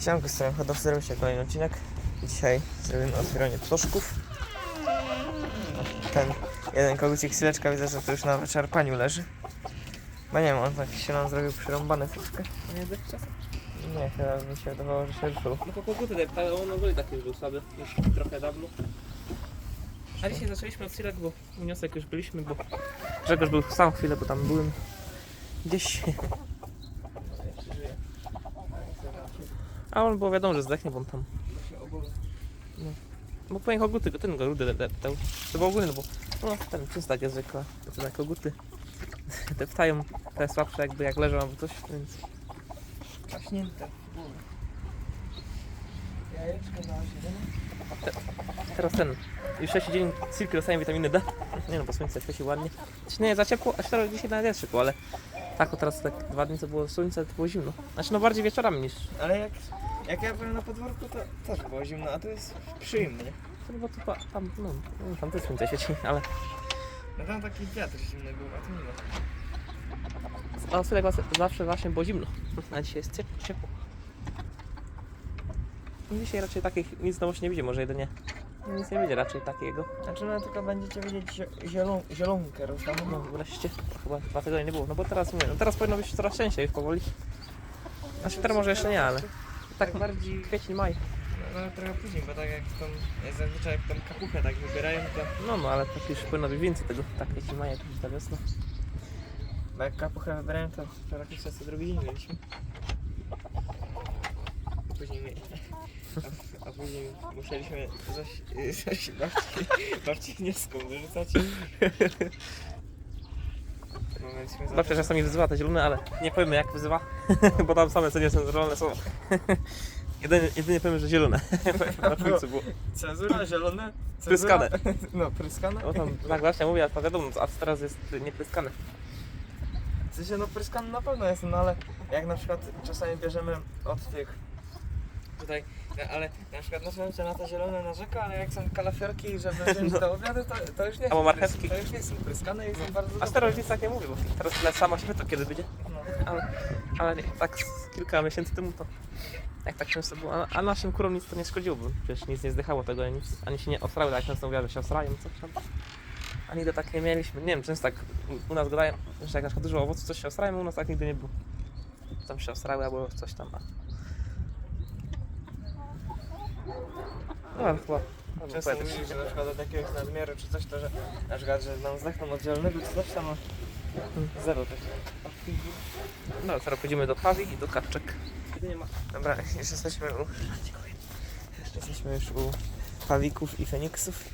Siemanko, z strony hodowcy, zrobił się kolejny odcinek. Dzisiaj zrobimy otwieranie ptoszków. Ten jeden kogucik chwileczka widzę, że to już na wyczerpaniu leży. Bo nie wiem, on tak się nam zrobił przyrąbane troszkę. Nie zdech czasem? Nie, chyba mi się wydawało, że się ruszył. No po koguty te on ogólnie taki już był słaby, już trochę dawno. A dzisiaj zaczęliśmy od bo wniosek już byliśmy, bo Grzegorz był sam chwilę, bo tam byłem gdzieś. A on było wiadomo, że zdechnie, bo on tam. No. Bo powiem koguty, ten go rudy deptał. To było ogólnie, no bo no, ten czystak jest zwykła, to te koguty deptają te słabsze jakby jak leżą albo coś, więc Kaśnięte. Jajeczko na 7. Teraz ten, już trzeci dzień Silky dostałem witaminy D. Nie no, bo słońce świeci ładnie. Znaczy nie, za ciepło, aż teraz dzisiaj nawet jest ciepło, ale tak, o teraz tak dwa dni to było słońce, to było zimno. Znaczy no bardziej wieczorami niż, Ale jak, jak ja byłem na podwórku, to też było zimno, a to jest przyjemnie. no bo to pa- tam, no, no, tam też słońce świeci, ale No tam taki wiatr zimny był, a tu nie a Sylek was- zawsze właśnie było zimno, a dzisiaj jest ciepło. ciepło. No Dzisiaj raczej takich nic nowości nie widzi, może jedynie nic nie będzie raczej takiego. Znaczy no tylko będziecie widzieć zielon, zielonkę. No wreszcie, chyba dwa tygodnie nie było, no bo teraz mówię, no teraz powinno być coraz częściej powoli. Znaczy teraz może jeszcze nie, ale tak bardziej kwiecień, maj. No, ale trochę później, bo tak jak tą, jak zazwyczaj jak tą kapuchę tak wybierają, to... No, no, ale tak już powinno być więcej tego, tak kwiecień, maj, jak już ta wiosna. Bo jak kapuchę wybierają, to czas to drugi dzień mieliśmy. Później mieli. A, a później musieliśmy coś, coś babci, babci nieską wyrzucać. No, Babcia czasami wyzywa te zielone, ale nie powiemy jak wyzywa, bo tam same co nie są jedynie, jedynie powiemy, że zielone. Na końcu było. Cezura, zielone. Pryskane. No, pryskane. O tam, tak babcia mówi, a to wiadomo, a teraz jest niepryskane. W sensie, no pryskany na pewno jest, no ale jak na przykład czasami bierzemy od tych tutaj, no, ale na przykład naszą się na to zielone narzeka, ale jak są kalafiorki, żeby wziąć do obiadu, to, to już nie Albo marchewki. To już nie są pryskane i są bardzo A dobre. rodzic tak nie mówi, bo teraz tyle sama się to kiedy będzie. No. Ale, ale nie, tak z kilka miesięcy temu to jak tak często było, a, a naszym kurom nic to nie szkodziło, bo przecież nic nie zdychało tego, ani, ani się nie osrały, tak często mówiła, że się osrają, coś tam. Ani to tak nie mieliśmy, nie wiem, często tak u- u nas gadają, że jak na przykład dużo owoców coś się osrają, u nas tak nigdy nie było. Tam się osrały albo coś tam, a... No ale chyba... Często mówili, że na przykład od jakiegoś nadmiaru czy coś, to że na przykład, że nam zdechną od zielonego czy coś tam, a zero tak. No, teraz pójdziemy do Pawi i do Kaczek. Nie ma. Dobra, już jesteśmy u... Jeszcze jesteśmy już u pawików i feniksów.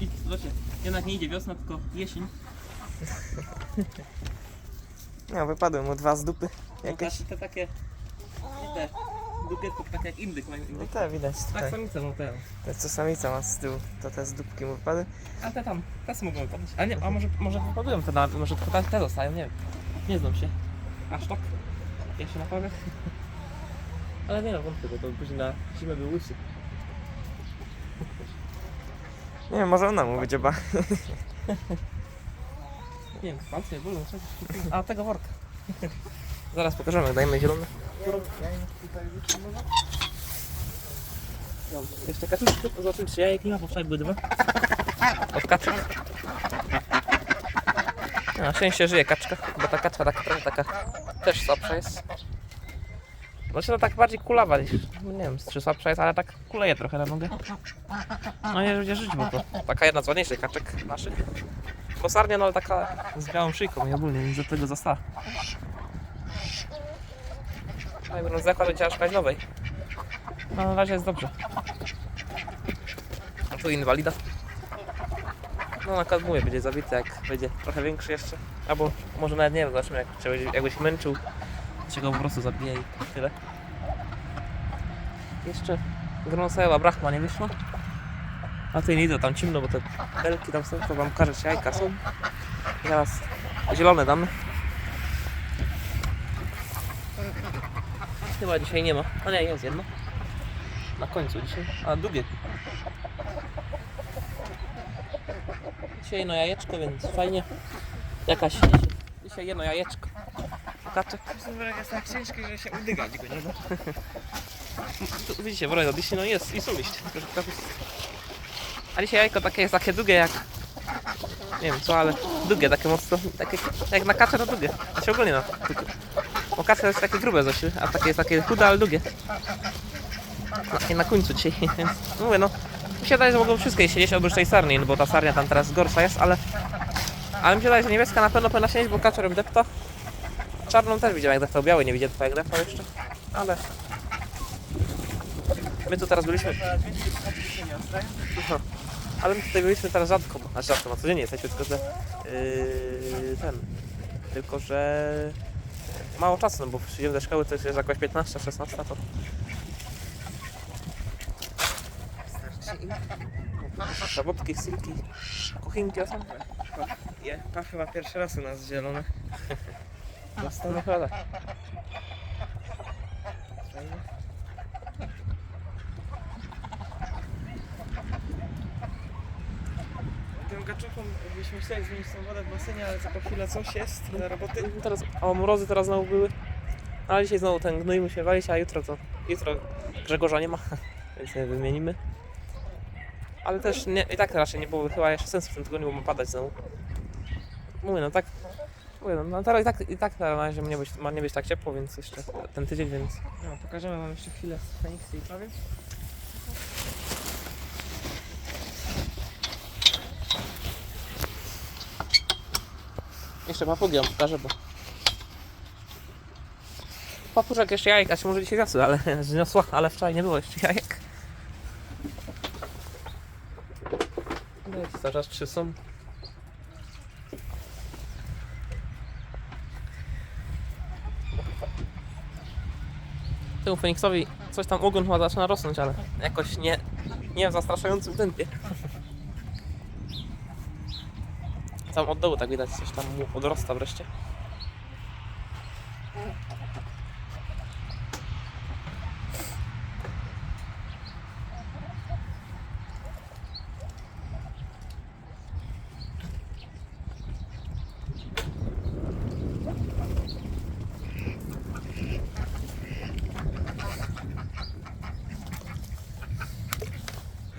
I zobaczcie, jednak nie idzie wiosna, tylko jesień. No, wypadły mu dwa z dupy jakieś. Te, te takie, nie te, dupie to tak jak indyk mają No indyk. te widać Tak tutaj. samice mam te. To co samica ma z tyłu, to te z dupki mu wypadły. A te tam, te są mogą wypadać. A nie, a może, może wypadują te, na- może tylko te, te zostają, nie wiem. Nie znam się. Aż tak? Jeszcze na pawę. Ale nie no, wątpię, bo to później na zimę był łysy. Nie wiem, może ona mu wydzioba. Nie wiem, palce bolą, coś. A tego worka. Zaraz pokażemy, dajmy zielone. Dobra, Jeszcze kaczuszki, zobaczymy czy jajek nie ma, bo wczoraj były dwa. Od kaczek. No, Na szczęście żyje kaczka, bo ta kaczka taka trochę taka też słabsza jest. Znaczy to tak bardziej kulawa niż, nie wiem czy słabsza jest, ale tak kuleje trochę na nogę. No nie będzie żyć, bo to taka jedna z ładniejszych kaczek naszych. Kosarnia, no ale taka z białą szyjką i ogólnie, więc do tego została. Będą zakład, będzie szukać nowej. No na razie jest dobrze. A tu inwalida. No na mówię, będzie zabity jak będzie trochę większy jeszcze. Albo może nawet nie wiem, jak, czy będzie- jakby się męczył. Się go po prostu zabije i tyle. Jeszcze Gronsela Brachma nie wyszła. A ty nie idę tam ciemno, bo te belki tam są, to wam czy jajka są. Zaraz zielone damy. Chyba dzisiaj nie ma. A nie, jest jedno. Na końcu dzisiaj. A drugie. Dzisiaj jedno jajeczko, więc fajnie. Jakaś dzisiaj jedno jajeczko. kaczek. Worek jest tak ciężki, że się udygać go nie da. Tu widzicie, od liści, no jest i są liście. A dzisiaj jajko takie jest takie długie jak... Nie wiem co, ale długie, takie mocno, takie jak na kaczę to długie. Znaczy ogólnie na Bo kaczka jest takie grube zaś, a takie jest takie chude, ale długie. Takie na końcu dzisiaj, więc mówię no. Mi się wydaje, że mogą wszystkie siedzieć oprócz tej sarni, no bo ta sarnia tam teraz gorsza jest, ale... Ale mi się wydaje, że niebieska na pewno powinna siedzieć, bo kaczor depta. Czarną też widziałem jak deptał, biały nie widziałem jak deptał jeszcze. Ale... My tu teraz byliśmy... Ale my tutaj byliśmy teraz rzadko, a rzadko, no codziennie jesteśmy, tylko że yy, ten, tylko że mało czasu, no bo przyjdziemy do szkoły, to już jest jakoś 15, 16, to Zawodki, silki, kuchinki, sam Je, pa chyba pierwszy raz u nas zielone. Dostał no chyba tak. Fajnie. Tym gaczuchom byśmy chcieli zmienić tą wodę w basenie, ale co po chwilę coś jest na roboty. Teraz, o mrozy teraz znowu były, ale dzisiaj znowu ten gnój musi walić, a jutro to, jutro Grzegorza nie ma, więc nie wymienimy. Ale też nie, i tak raczej nie było chyba jeszcze sensu w tym tygodniu, bo ma padać znowu. Mówię, no tak, mówię, no, no teraz i tak, i tak na razie nie, być, ma nie być tak ciepło, więc jeszcze ten tydzień, więc No, pokażemy wam jeszcze chwilę z Feniksy i prawie. Jeszcze papugi ją pokażę, bo... Papuszek jeszcze jajek, a się może dzisiaj zniosły, ale zniosła, ale wczoraj nie było jeszcze jajek. No i czas trzy są. Temu Feniksowi coś tam ogon chyba zaczyna rosnąć, ale jakoś nie, nie w zastraszającym tempie. Tam od dołu tak widać, coś tam mu odrasta wreszcie.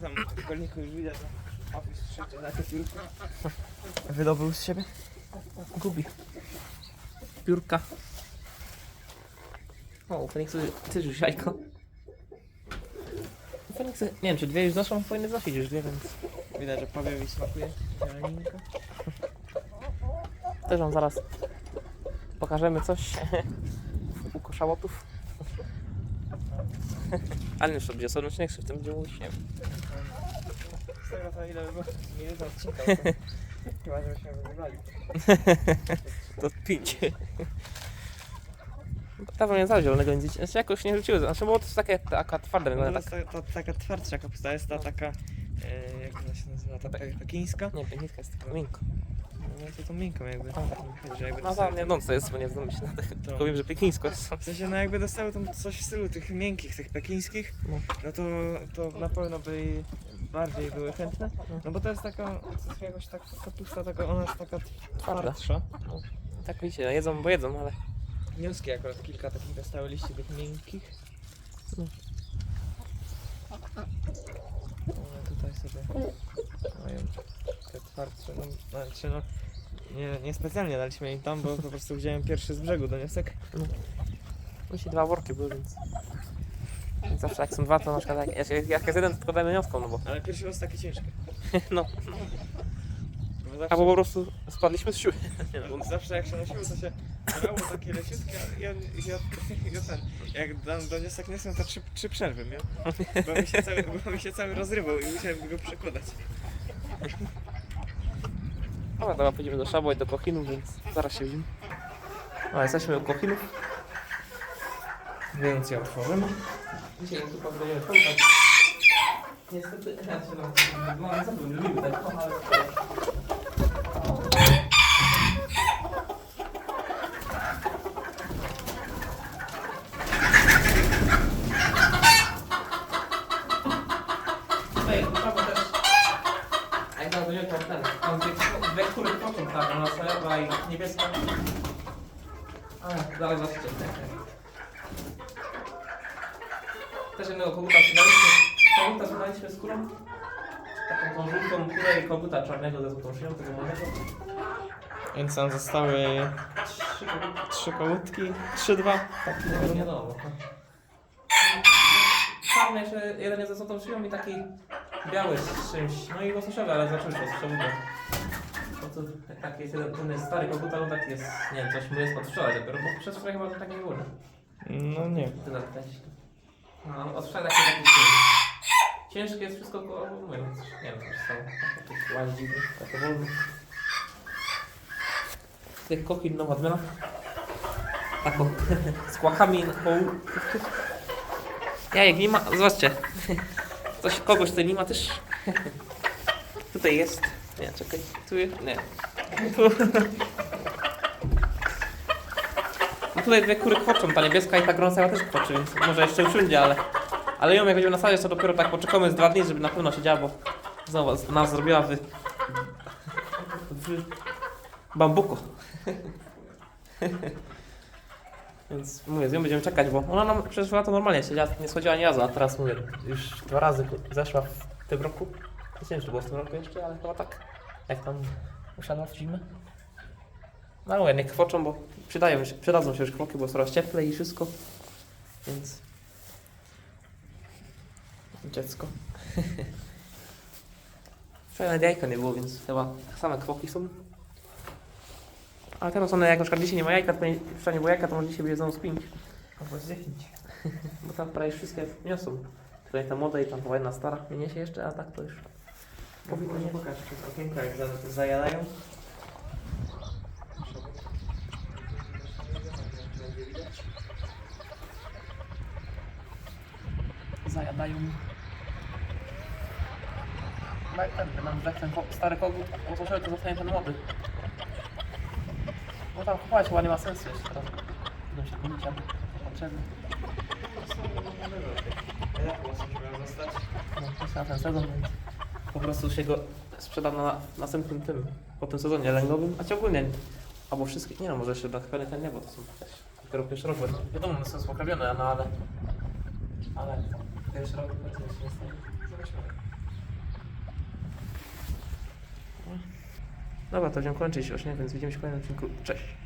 Tam w kolniku już widać, że opis trzecia na te piórko. Wydobył z siebie. Gubi. Piórka. O, Feniksu, ty już jajko. Feniksy, nie wiem czy dwie już znoszą, powinny znosić już dwie, więc Widać, że powiew i smakuje. Zieleninka. też wam zaraz pokażemy coś u koszałotów. Ale już to będzie osobny odcinek, czy w tym będzie mówić, nie wiem. Z tego to ile by było minut odcinka, to chyba żebyśmy wygrali. To pięć. Dawno nie znalazł zielonego nic, znaczy jakoś nie rzuciły, znaczy było to takie taka twarde, No, no, tak, ta, ta, taka twardsza kapusta, jest ta taka, e, jak ona się nazywa, ta pe- pekińska. nie, pięknitka jest taka miękko. No to tą miękką jakby. A. Że jakby No dostały tam niedące jest, bo nie znam się na To. tylko wiem, że piekińsko jest. W sensie, no jakby dostały tam coś w stylu tych miękkich, tych pekińskich, No. no to, to na pewno by bardziej były chętne. No bo to jest taka, jakoś tak kapusta, taka, ona jest taka twardsza. Tak widzicie, no jedzą, bo jedzą, ale Wnioskie akurat kilka takich dostały liści tych miękkich. No. One tutaj sobie mają te twardsze, no, znaczy no, nie, nie specjalnie daliśmy im tam, bo po prostu wziąłem pierwszy z brzegu doniosek. musi dwa worki były, więc... zawsze jak są dwa, to na przykład jak, jak, jak jest jeden, to podajemy nioską, no bo... Ale pierwszy raz takie ciężkie. No, Bo zawsze, albo po prostu spadliśmy z siły. bo zawsze jak się nosiło, to się brało takie leciutkie, a ja, ja, ja ten, jak dam doniosek niosłem, to trzy, trzy przerwy miał. Bo mi, się cały, bo mi się cały rozrywał i musiałem go przekładać. Dobra, dobra, pójdziemy do Szabła i do Kochinów, więc zaraz się widzimy. No, jesteśmy u Kochinów. Więc ja otworzymy. Dzisiaj tu będziemy kończyć. Niestety, ja się no, co bym lubił tak, ale... Będzie tak, niebieska. A, Zaraz zobaczycie. Też jednego koguta sprzedaliśmy. Koguta sprzedaliśmy z. Taką tą żółtą kurę i koguta czarnego ze złotą szyją, tego małego. Więc tam zostały Trzy koguty. trzy kołutki, trzy, dwa. Tak, nie wiadomo. Czarny jeszcze jeden jest ze złotą szyją i taki biały z czymś. No i łososiowy, ale zaczął się ostrzałudło. No to taki jest jeden, ten jest stary kogut, ale taki jest, nie wiem, coś mu jest od wczoraj dopiero, bo przez wczoraj chyba to tak nie było. No nie. Też. No, od wczoraj taki taki ciężki. Ciężkie jest wszystko, bo mówię, no, nie wiem, co się. Taki łazi dziwny, taki wolny. Tych kokin nowa odmiana. Taką, z kłachami na połu. Jajek nie ma, zobaczcie. Coś, kogoś tutaj nie ma też. Tutaj jest. Nie, czekaj. Tu jest, nie. Tu. No tutaj dwie kury kwoczą, ta niebieska i ta grąsa też kwoczy, więc może jeszcze usiądzie, ale... Ale ją jak będziemy nasadzać, to dopiero tak poczekamy z dwa dni, żeby na pewno siedziała, bo znowu nas zrobiła w... w bambuku. Więc mówię, z nią będziemy czekać, bo ona nam przecież to normalnie siedziała, nie schodziła ani razu, a teraz mówię, już dwa razy zeszła w tym roku. Nie wiem, czy było w tym roku jeszcze, ale chyba tak. Jak tam usiadła w zimę. No mówię, niech kwoczą, bo przydają się, przydadzą się już kwoki, bo jest coraz cieplej i wszystko. Więc... Dziecko. Wczoraj nawet jajka nie było, więc chyba same kwoki są. Ale teraz one, jak na przykład dzisiaj nie ma jajka, to nie- wczoraj nie było jajka, to może dzisiaj będzie znowu spięć. Albo zjechnić. Bo tam prawie wszystkie niosą. Tutaj ta młoda i tam chyba jedna stara nie niesie jeszcze, a tak to już powinno nie. Pokaż przez okienko, jak za- zajadają. Zajadają. No jak ten, nam jak ten stary kogut posłuchaj, to zostanie ten młody. Bo tam kupować chyba nie ma sensu jeszcze teraz. Będą się gubić, albo potrzebne. Ja chyba coś miał zostać. No, to jest na ten sezon, więc po prostu się go sprzeda na następnym tym, po tym sezonie lęgowym, a ci ogólnie, albo wszystkich, nie no, może jeszcze chwilę ten nie, bo to są też dopiero pierwszy rok, bo wiadomo, one są spokrawione, no ale, ale pierwszy rok jeszcze nie stanie. Zobaczymy. Dobra, to będziemy kończyć nie? Więc widzimy się w kolejnym odcinku. Cześć!